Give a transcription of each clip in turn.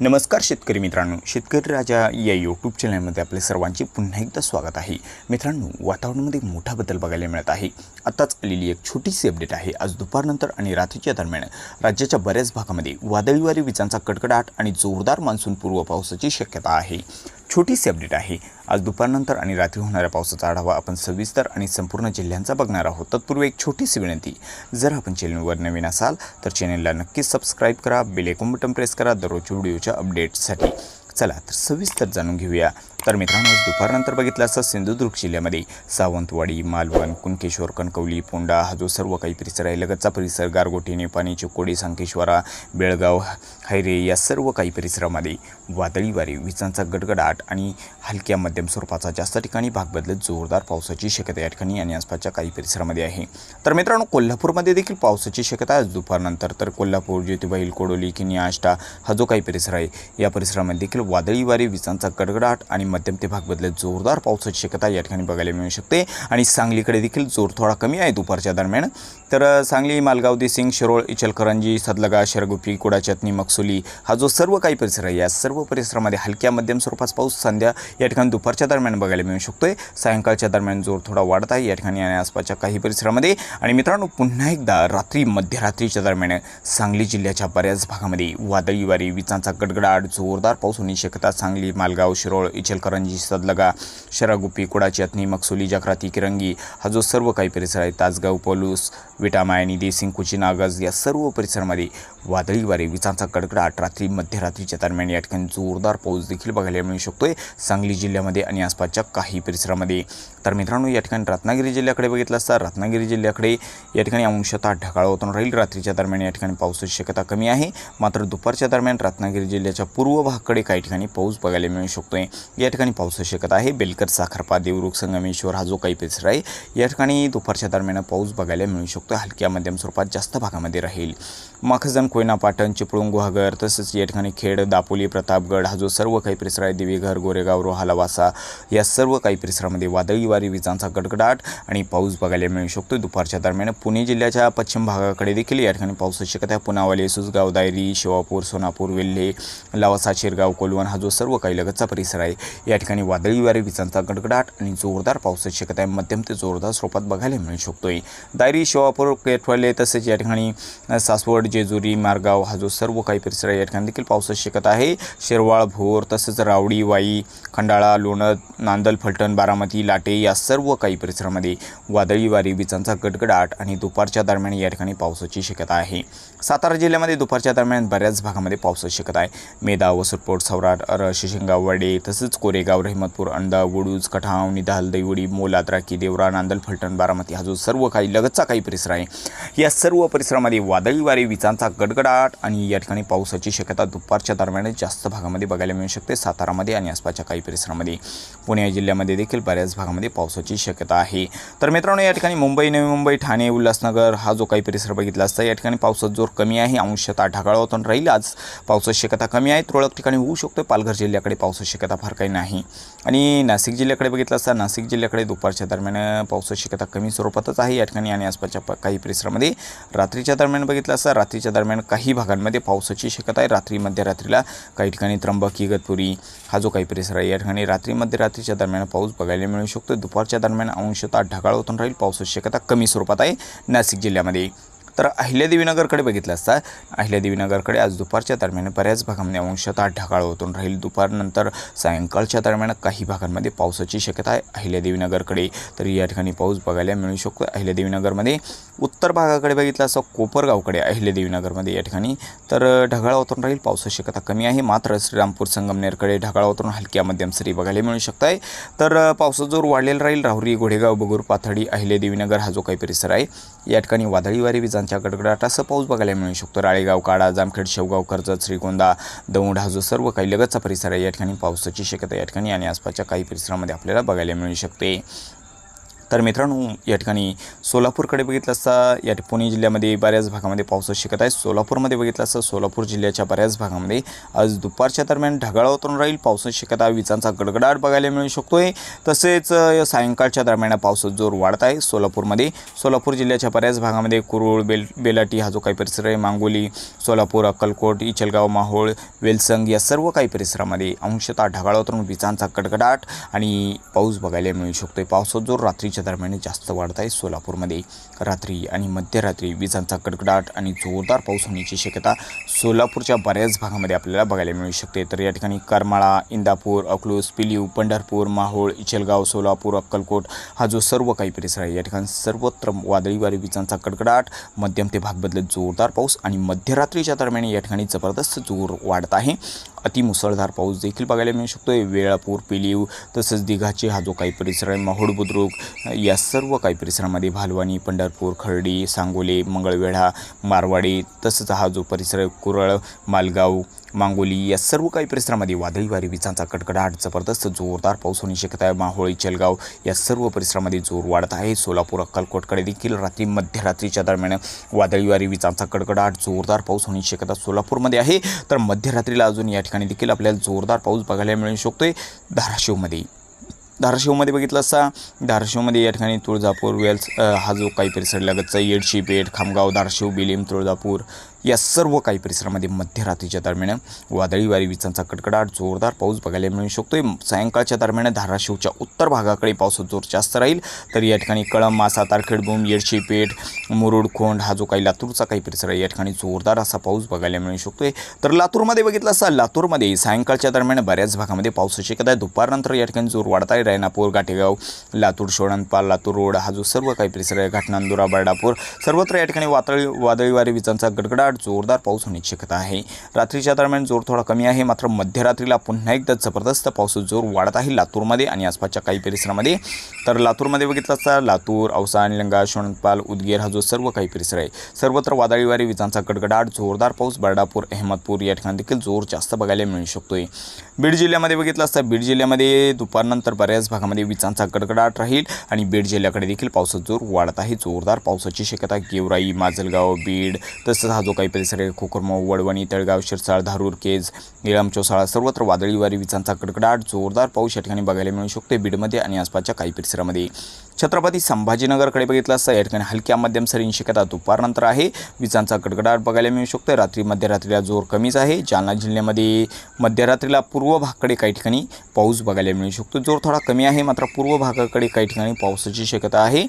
नमस्कार शेतकरी मित्रांनो. शेतकरी राजा या यूट्यूब चॅनलमध्ये आपले सर्वांचे पुन्हा एकदा स्वागत आहे. मित्रांनो वातावरणामध्ये मोठा बदल बघायला मिळत आहे. आत्ताच आलेली एक छोटीशी अपडेट आहे. आज दुपारनंतर आणि रात्रीच्या दरम्यान राज्याच्या बऱ्याच भागामध्ये वादळीवारी विजांचा कडकडाट आणि जोरदार मान्सून पूर्व पावसाची शक्यता आहे. छोटीशी अपडेट आहे. आज दुपारनंतर आणि रात्री होणाऱ्या पावसाचा आढावा आपण सविस्तर आणि संपूर्ण जिल्ह्यांचा बघणार आहोत. तत्पूर्वी एक छोटीशी विनंती जर आपण चॅनलवर नवीन असाल तर चॅनलला नक्कीच सबस्क्राईब करा बेल बटन प्रेस करा दररोजच्या व्हिडिओच्या अपडेट्ससाठी चला तर सविस्तर जाणून घेऊया. तर मित्रांनो आज दुपारनंतर बघितलं असं सिंधुदुर्ग जिल्ह्यामध्ये सावंतवाडी मालवण कुणकेश्वर कणकवली पोंडा हा जो सर्व काही परिसर आहे लगतचा परिसर गारगोटी नेपाणी चिकोडी संकेश्वरा बेळगाव हैरे या सर्व काही परिसरामध्ये वादळी वारे विजांचा गडगडाट आणि हलक्या मध्यम स्वरूपाचा जास्त ठिकाणी भाग बदलत जोरदार पावसाची शक्यता या ठिकाणी आणि आसपासच्या काही परिसरामध्ये आहे. तर मित्रांनो कोल्हापूरमध्ये देखील पावसाची शक्यता आज दुपारनंतर. तर कोल्हापूर ज्योतिबाईल कोडोली किनी आष्टा हा जो काही परिसर आहे या परिसरामध्ये देखील वादळी वारे विजांचा गडगडाट आणि मध्यम ते भाग बदलत जोरदार पावसाची शक्यता या ठिकाणी बघायला मिळू शकते. आणि सांगलीकडे देखील जोर थोडा कमी आहे दुपारच्या दरम्यान. तर सांगली मालगाव देसिंग शिरोळ इचलकरंजी सदलगा शरगुपी कुडाचटणी मक्सुली मकसुली हा जो सर्व काही परिसर आहे या सर्व परिसरामध्ये हलक्या मध्यम स्वरूपाचा पाऊस संध्या या ठिकाणी दुपारच्या दरम्यान बघायला मिळू शकतोय. सायंकाळच्या दरम्यान जोर थोडा वाढत आहे या ठिकाणी आणि आसपासच्या काही परिसरामध्ये. आणि मित्रांनो पुन्हा एकदा रात्री मध्यरात्रीच्या दरम्यान सांगली जिल्ह्याच्या बऱ्याच भागामध्ये वादळी वारी विजांचा गडगडाट जोरदार पाऊस होण्याची शक्यता सांगली मालगाव शिरोळ इचलकरंजी सदलगा शरागुपी कुडाची अथनी मकसुली जकराती किरंगी हा जो सर्व काही परिसर आहे तासगाव पलूस विटामायनी देसिंग कुचिनागज या सर्व परिसरामध्ये वादळी वारे विजांचा कडकडाट रात्री मध्यरात्रीच्या दरम्यान या ठिकाणी जोरदार पाऊस देखील बघायला मिळू शकतोय सांगली जिल्ह्यामध्ये आणि आसपासच्या काही परिसरामध्ये. तर मित्रांनो या ठिकाणी रत्नागिरी जिल्ह्याकडे बघितलं असता रत्नागिरी जिल्ह्याकडे या ठिकाणी अंशतः ढगाळ होतून राहील. रात्रीच्या दरम्यान या ठिकाणी पावसाची शक्यता कमी आहे. मात्र दुपारच्या दरम्यान रत्नागिरी जिल्ह्याच्या पूर्व भागाकडे काही ठिकाणी पाऊस बघायला मिळू शकतोय. या ठिकाणी पावसाची शक्यता आहे. बेलकर साखरपा देवरुख संगमेश्वर हा जो काही परिसर आहे या ठिकाणी दुपारच्या दरम्यान पाऊस बघायला मिळू शकतो हलक्या मध्यम स्वरूपात जास्त भागामध्ये राहील. माखजन कोयना पाटण चिपळूण गुहागर तसेच या ठिकाणी खेड दापोली प्रतापगड हा जो सर्व काही परिसर आहे देवीघर गोरेगाव रोहालावासा या सर्व काही परिसरामध्ये वादळी वारी विजांचा गडगडाट आणि पाऊस बघायला मिळू शकतो दुपारच्या दरम्यान पुणे जिल्ह्याच्या पश्चिम भागाकडे देखील या ठिकाणी पावसाची शक्यता आहे. पुनावाले सुसगाव दायरी शिवापूर सोनापूर वेल्हे लवासा शिरगाव कोलवण हा जो सर्व काही लगतचा परिसर आहे या ठिकाणी वादळी वारे विजांचा गडगडाट आणि जोरदार पावसाची शक्यता आहे. मध्यम ते जोरदार स्वरूपात बघायला मिळू शकतोय. दायरी शिवापूर केटवले तसेच या ठिकाणी सासवड सासवड जेजुरी मारगाव हा जो सर्व काही परिसर आहे या ठिकाणी देखील पावसाची शक्यता आहे. शिरवाळ भोर तसंच रावडी वाई खंडाळा लोणद नांदल फलटण बारामती लाटे या सर्व काही परिसरामध्ये वादळी वारी विजांचा गडगडाट आणि दुपारच्या दरम्यान या ठिकाणी पावसाची शक्यता आहे. सातारा जिल्ह्यामध्ये दुपारच्या दरम्यान बऱ्याच भागामध्ये पावसाची शक्यता आहे. मेदा वसुरपोट सौराट अर शिशिंगाव वडे तसंच कोरेगाव रहमतपूर अंडा वडूज कठाव निधाल दैवडी मोलाद्राकी देवरा नांदल फलटण बारामती हा जो सर्व काही लगतचा काही परिसर आहे. या सर्व परिसरामध्ये वादळी वारी विजांचा गडगडाट आणि या ठिकाणी पावसाची शक्यता दुपारच्या दरम्यान जास्त भागामध्ये बघायला मिळू शकते. सातारामध्ये आणि आसपासच्या काही परिसरामध्ये. पुणे जिल्ह्यामध्ये देखील बऱ्याच भागामध्ये पावसाची शक्यता आहे. तर मित्रांनो या ठिकाणी मुंबई नवी मुंबई ठाणे उल्हासनगर हा जो काही परिसर बघितला असता या ठिकाणी पावसाचा जोर कमी आहे. अंशतः ढगाळ होतून राहील. आज पावसाची शक्यता कमी आहे. तुरळक ठिकाणी होऊ शकतो पालघर जिल्ह्याकडे पावसाची शक्यता फार काही नाही. आणि नाशिक जिल्ह्याकडे बघितलं असता नाशिक जिल्ह्याकडे दुपारच्या दरम्यान पावसाची शक्यता कमी स्वरूपातच आहे. या ठिकाणी आणि आसपासच्या काही परिसरामध्ये रात्रीच्या दरम्यान बघितलं असता रात्रीच्या दरम्यान काही भागांमध्ये पावसाची शक्यता आहे. रात्री मध्यरात्रीला काही ठिकाणी त्र्यंबकी इगतपुरी हा जो काही परिसर आहे या ठिकाणी रात्री रात्रीच्या दरम्यान पाऊस बघायला मिळू शकतो दुपारच्या दरम्यान अंशतः ढगाळ होतून राहील. पावसाची शक्यता कमी स्वरूपात आहे. नाशिक जिल्ह्यामध्ये. तर अहिल्यादेवीनगरकडे बघितलं असता अहिल्यादेवीनगरकडे आज दुपारच्या दरम्यान बऱ्याच भागामध्ये अंशतः ढगाळ होतून राहील. दुपारनंतर सायंकाळच्या दरम्यान काही भागांमध्ये पावसाची शक्यता आहे अहिल्यादेवीनगरकडे तर या ठिकाणी पाऊस बघायला मिळू शकतो. अहिल्यादेवीनगरमध्ये उत्तर भागाकडे बघितलं असं कोपरगावकडे अहिल्यादेवीनगरमध्ये या ठिकाणी तर ढगाळ होतून राहील. पावसाची शक्यता कमी आहे. मात्र श्रीरामपूर संगमनेरकडे ढगाळ होतून हलक्या मध्यम सरी बघायला मिळू शकत आहे तर पावसाचा जोर वाढलेला राहील. राहुरी घोडेगाव बगूर पाथडी अहिल्यादेवीनगर हा जो काही परिसर आहे या ठिकाणी वादळी वारी विजांच्या गडगडाटासह पाऊस बघायला मिळू शकतो. राळेगाव काडा जामखेड शेवगाव कर्जत श्रीगोंदा दौंड हा जो सर्व काही लगतचा परिसर आहे. या ठिकाणी पावसाची शक्यता या ठिकाणी आणि आसपासच्या काही परिसरामध्ये आपल्याला बघायला मिळू शकते. तर मित्रांनो या ठिकाणी सोलापूरकडे बघितलं असता या पुणे जिल्ह्यामध्ये बऱ्याच भागामध्ये पाऊस शिकत आहे. सोलापूरमध्ये बघितलं असता सोलापूर जिल्ह्याच्या बऱ्याच भागामध्ये आज दुपारच्या दरम्यान ढगाळ वातावरण राहील पावसाची शक्यता विजांचा गडगडाट बघायला मिळू शकतोय. तसेच सायंकाळच्या दरम्यान पावसाचा जोर वाढत आहे. सोलापूरमध्ये सोलापूर जिल्ह्याच्या बऱ्याच भागामध्ये कुरुळ बेल बेलाटी हा जो काही परिसर आहे मांगोली सोलापूर अक्कलकोट इचलगाव माहोळ वेलसंग या सर्व काही परिसरामध्ये अंशतः ढगाळ वातावरण विजांचा गडगडाट आणि पाऊस बघायला मिळू शकतोय. पावसाचा जोर रात्रीच्या दरम्यान जास्त वाढत आहे सोलापूरमध्ये. रात्री आणि मध्यरात्री विजांचा कडकडाट आणि जोरदार पाऊस होण्याची शक्यता सोलापूरच्या बऱ्याच भागामध्ये आपल्याला बघायला मिळू शकते. तर या ठिकाणी करमाळा इंदापूर अकलूस पिलीव पंढरपूर माहोळ इचलगाव सोलापूर अक्कलकोट हा जो सर्व काही परिसर आहे या ठिकाणी सर्वत्र वादळी वारी विजांचा कडकडाट मध्यम ते भाग बदलत जोरदार पाऊस आणि मध्यरात्रीच्या दरम्यान या ठिकाणी जबरदस्त जोर वाढत आहे. अतिमुसळधार पाऊस देखील बघायला मिळू शकतो वेळापूर पिलीव तसंच दिघाचे हा जो काही परिसर आहे माहोड बुद्रुक या सर्व काही परिसरामध्ये भालवानी पंढरपूर खर्डी सांगोले मंगळवेढा मारवाडी तसंच हा जो परिसर आहे कुरळ मालगाव मांगोली या सर्व काही परिसरामध्ये वादळी वारी विजांचा कडकडाट जबरदस्त जोरदार पाऊस होण्याची शक्यता आहे. माहोळी चलगाव या सर्व परिसरामध्ये जोर वाढत आहे. सोलापूर अक्कलकोटकडे देखील रात्री मध्यरात्रीच्या दरम्यान वादळी वारी विजांचा कडकडाट जोरदार पाऊस होण्याची शक्यता सोलापूरमध्ये आहे. तर मध्यरात्रीला अजून या ठिकाणी देखील आपल्याला जोरदार पाऊस बघायला मिळू शकतोय. धाराशिवमध्ये. धाराशिवमध्ये बघितलं असता धाराशिवमध्ये या ठिकाणी तुळजापूर वेल्स हा जो काही परिसर लगतचा येडशी पेठ खामगाव धाराशिव बिलीम तुळजापूर या सर्व काही परिसरामध्ये मध्यरात्रीच्या दरम्यान वादळी वारी विजांचा कडकडाट जोरदार पाऊस बघायला मिळू शकतोय. सायंकाळच्या दरम्यान धाराशिवच्या उत्तर भागाकडे पावसाचा जोर जास्त राहील. तर या ठिकाणी कळम मासा तारखेडबूम येडशीपेठ मुरुडखोंड मुरुड खोंड हा जो काही लातूरचा काही परिसर आहे या ठिकाणी जोरदार असा पाऊस बघायला मिळू शकतोय. तर लातूरमध्ये बघितलं असा लातूरमध्ये सायंकाळच्या दरम्यान बऱ्याच भागामध्ये पावसाची शक्यता आहे. दुपारनंतर या ठिकाणी जोर वाढता आहे. रायनापूर गाठेगाव लातूर शोडणपाल लातूर रोड हा जो सर्व काही परिसर आहे घाटनांदुरा बर्डापूर सर्वत्र या ठिकाणी वातळी वादळी वारी विजांचा गडगडाट जोरदार पाऊस होण्याची शक्यता आहे. रात्रीच्या दरम्यान जोर थोडा कमी आहे. मात्र मध्यरात्रीला पुन्हा एकदा जबरदस्त पाऊस जोर वाढत आहे लातूरमध्ये आणि आसपासच्या काही परिसरामध्ये. तर लातूरमध्ये बघितलं असता लातूर औसा निलंगा शोणपाल उदगीर हा जो सर्व काही परिसर आहे. सर्वत्र वादळी वारी विजांचा गडगडाट जोरदार पाऊस बर्डापूर अहमदपूर या ठिकाणी देखील जोर जास्त बघायला मिळू शकतोय. बीड जिल्ह्यामध्ये बघितलं असता बीड जिल्ह्यामध्ये दुपारनंतर बऱ्याच भागामध्ये विजांचा गडगडाट राहील आणि बीड जिल्ह्याकडे देखील पावसाचा जोर वाढत आहे. जोरदार पावसाची शक्यता गेवराई माजलगाव बीड तसंच हा जो काही परिसर आहे वडवणी तळगाव शिरसाळ धारूर केज निळम चोसाळा सर्वत्र वादळी वारी विजांचा कडकडाट जोरदार पाऊस या ठिकाणी बघायला मिळू शकतो. बीडमध्ये आणि आसपासच्या काही परिसरामध्ये. छत्रपती संभाजीनगरकडे बघितलं असता या ठिकाणी हलक्या मध्यम सरींची शक्यता दुपारनंतर आहे. विजांचा कडकडाट बघायला मिळू शकतो. रात्री मध्यरात्रीला जोर कमीच आहे. जालना जिल्ह्यामध्ये मध्यरात्रीला पूर्व भागाकडे काही ठिकाणी पाऊस बघायला मिळू शकतो. जोर थोडा कमी आहे. मात्र पूर्व भागाकडे काही ठिकाणी पावसाची शक्यता आहे.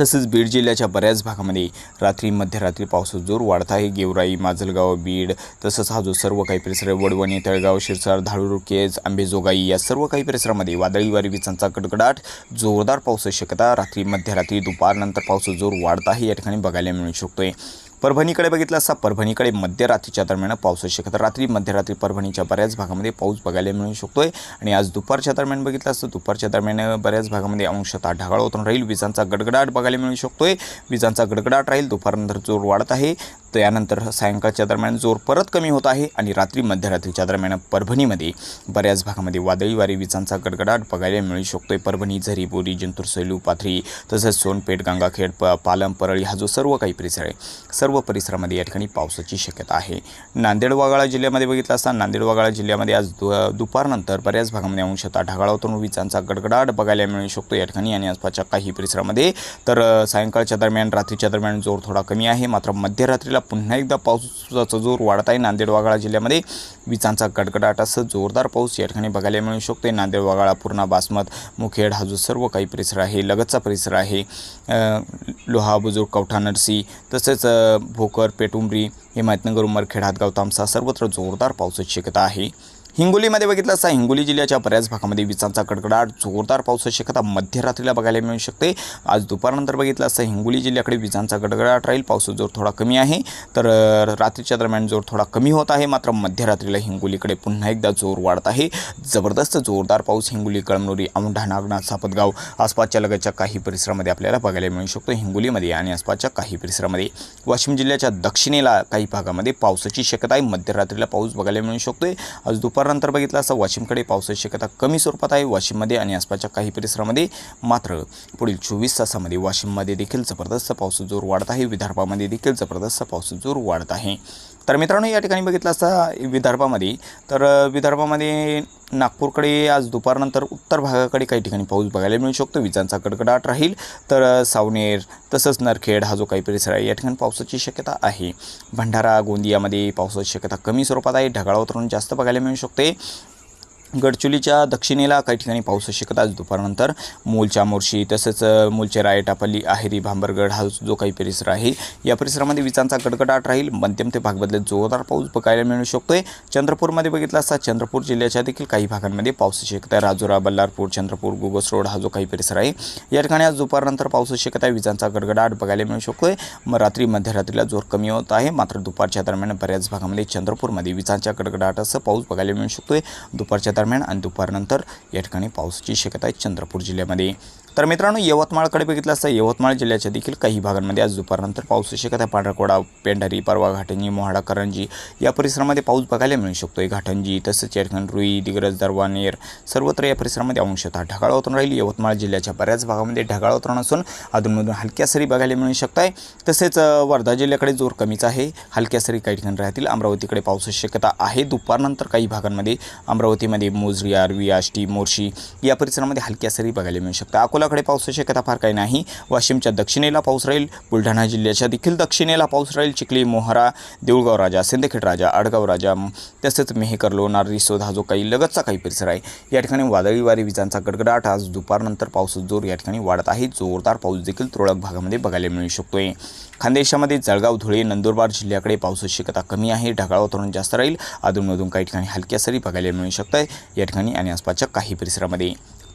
तसंच बीड जिल्ह्याच्या बऱ्याच भागामध्ये रात्री मध्यरात्री पावसाचा जोर वाढत आहे. गेवराई माजलगाव बीड तसंच हा जो सर्व काही परिसर आहे वडवणी तळगाव शिरसार धारूर केज आंबेजोगाई या सर्व काही परिसरामध्ये वादळी वारी विजांचा कडकडाट जोरदार पावसाची शक्यता रात्री मध्यरात्री दुपारनंतर पावसाचा जोर वाढत आहे. या ठिकाणी बघायला मिळू शकतोय. परभणीकडे बघितलं असता परभणीकडे मध्यरात्रीच्या दरम्यान पावसाची शक्यता रात्री मध्यरात्री परभणीच्या बऱ्याच भागामध्ये पाऊस बघायला मिळू शकतोय. आणि आज दुपारच्या दरम्यान बघितलं असतं दुपारच्या दरम्यान बऱ्याच भागामध्ये अंशतः ढगाळ होतून राहील. विजांचा गडगडाट बघायला मिळू शकतोय. विजांचा गडगडाट राहील. दुपारनंतर जोर वाढत आहे. त्यानंतर सायंकाळच्या दरम्यान जोर परत कमी होत आहे आणि रात्री मध्यरात्रीच्या दरम्यान परभणीमध्ये बऱ्याच भागामध्ये वादळी वारी विजांचा गडगडाट बघायला मिळू शकतोय. परभणी झरी बोरी जिंतूर सैलू पाथरी तसंच सोनपेठ गंगाखेड प पालम परळी हा जो सर्व काही परिसर आहे सर्व परिसरामध्ये या ठिकाणी पावसाची शक्यता आहे. नांदेड वागाळा जिल्ह्यामध्ये बघितलं असता नांदेड वागाळा जिल्ह्यामध्ये आज दु दुपारनंतर बऱ्याच भागामध्ये अंशतः ढगाळ होतून विजांचा गडगडाट बघायला मिळू शकतो या ठिकाणी आणि आसपासच्या काही परिसरामध्ये. तर सायंकाळच्या दरम्यान रात्रीच्या दरम्यान जोर थोडा कमी आहे. मात्र मध्यरात्रीला पुन्हा एकदा पावसाचा जोर वाढत आहे. नांदेड वाघाळा जिल्ह्यामध्ये विजांचा गडगडाट असं जोरदार पाऊस या ठिकाणी बघायला मिळू शकतो नांदेड वाघाळा पूर्णा बासमत मुखेड हा जो सर्व काही परिसर आहे. लगतचा परिसर आहे. लोहा बुजुर्ग कवठा नरसी तसेच भोकर पेटुंबरी हिमायतनगर उमरखेड हातगाव तामसा सर्वत्र जोरदार पावसाची शक्यता आहे. हिंगोलीमध्ये बघितलं असता हिंगोली जिल्ह्याच्या बऱ्याच भागामध्ये विजांचा कडकडाट जोरदार पावसाची शक्यता मध्यरात्रीला बघायला मिळू शकते. आज दुपारनंतर बघितलं असता हिंगोली जिल्ह्याकडे विजांचा गडगडाट राहील. पावसाचा जोर थोडा कमी आहे. तर रात्रीच्या दरम्यान जोर थोडा कमी होत आहे. मात्र मध्यरात्रीला हिंगोलीकडे पुन्हा एकदा जोर वाढत आहे. जबरदस्त जोरदार पाऊस हिंगोली कळमनुरी औंढा नागनाथ सापतगाव आसपासच्या लगतच्या काही परिसरामध्ये आपल्याला बघायला मिळू शकतो. हिंगोलीमध्ये आणि आसपासच्या काही परिसरामध्ये. वाशिम जिल्ह्याच्या दक्षिणेला काही भागामध्ये पावसाची शक्यता आहे. मध्यरात्रीला पाऊस बघायला मिळू शकतोय. आज दुपार दुपारनंतर बघितलं असता वाशिमकडे पावसाची शक्यता कमी स्वरूपात आहे. वाशिममध्ये आणि आसपासच्या काही परिसरामध्ये मात्र पुढील चोवीस तासामध्ये वाशिममध्ये देखील जबरदस्त पाऊस जोर वाढत आहे. विदर्भामध्ये देखील जबरदस्त पाऊस जोर वाढत आहे. तर मित्रांनो या ठिकाणी बघितलं असता विदर्भामध्ये तर विदर्भामध्ये नागपूरकडे आज दुपारनंतर उत्तर भागाकडे काही ठिकाणी पाऊस बघायला मिळू शकतो. विजांचा कडकडाट राहील तर सावनेर तसंच नरखेड हा जो काही परिसर आहे या ठिकाणी पावसाची शक्यता आहे. भंडारा गोंदियामध्ये पावसाची शक्यता कमी स्वरूपात आहे. ढगाळावतरून जास्त बघायला मिळू शकते. गडचुलीच्या दक्षिणेला काही ठिकाणी पाऊस शक्यता आज दुपारनंतर. मूलच्या मोर्शी तसंच मूलचे रायटापल्ली आहेरी भांबरगड हा जो काही परिसर आहे या परिसरामध्ये विजांचा कडकडाट राहील. मध्यम ते भागबदल जोरदार पाऊस बघायला मिळू शकतोय. चंद्रपूरमध्ये बघितला असता चंद्रपूर जिल्ह्याच्या देखील काही भागांमध्ये पावसाची शिकत आहे. राजुरा बल्लारपूर चंद्रपूर गुगस रोड हा जो काही परिसर आहे या ठिकाणी आज दुपारनंतर पावसाची शिकत आहे. विजांचा गडगडाट बघायला मिळू शकतोय. मग रात्री मध्यरात्रीला जोर कमी होत आहे. मात्र दुपारच्या दरम्यान बऱ्याच भागामध्ये चंद्रपूरमध्ये विजांच्या गडगडाटासह पाऊस बघायला मिळू शकतोय. दुपारच्या दरम्यान आणि दुपारनंतर या ठिकाणी पावसाची शक्यता आहे चंद्रपूर जिल्ह्यामध्ये. तर मित्रांनो यवतमाळकडे बघितलं असता यवतमाळ जिल्ह्याच्या देखील काही भागांमध्ये आज दुपारनंतर पाऊस शक्यता आहे पांढरकोडा पेंढारी परवा घाटंजी मोहाडा करंजी या परिसरामध्ये पाऊस बघायला मिळू शकतो. आहे घाटंजी तसंच या रुई दिग्रज दरवानेर सर्वत्र या परिसरामध्ये अंशतः ढगाळ होतून राहील. यवतमाळ जिल्ह्याच्या बऱ्याच भागामध्ये ढगाळ वातावरण असून अधूनमधून हलक्या सरी बघायला मिळू शकत आहे तसेच वर्धा जिल्ह्याकडे जोर कमीच आहे. हलक्या सरी काही ठिकाणी राहतील. अमरावतीकडे पावसाची शक्यता आहे. दुपारनंतर काही भागांमध्ये अमरावतीमध्ये मोजरी आरवी आष्टी मोर्शी या परिसरामध्ये हलक्या सरी बघायला मिळू शकतात. अकोलाकडे पावसाची शक्यता फार काही नाही. वाशिमच्या दक्षिणेला पाऊस राहील बुलढाणा जिल्ह्याच्या देखील दक्षिणेला पाऊस राहील. चिखली मोहरा देऊळगाव राजा सिंदखेड राजा आडगाव राजा तसेच मेहकर लोणार रिसोद हा जो काही लगतचा काही परिसर आहे या ठिकाणी वादळी वारी विजांचा गडगडाट. आज दुपारनंतर पाऊस जोर या ठिकाणी वाढत आहे. जोरदार पाऊस देखील तुरळक भागामध्ये बघायला मिळू शकतोय. खानदेशामध्ये जळगाव धुळे नंदुरबार जिल्ह्याकडे पावसाची शक्यता कमी आहे. ढगाळ वातावरण जास्त राहील. अधूनमधून काही ठिकाणी हलक्या सरी बघायला मिळू शकत आहे या ठिकाणी आणि आसपासच्या काही परिसरामध्ये.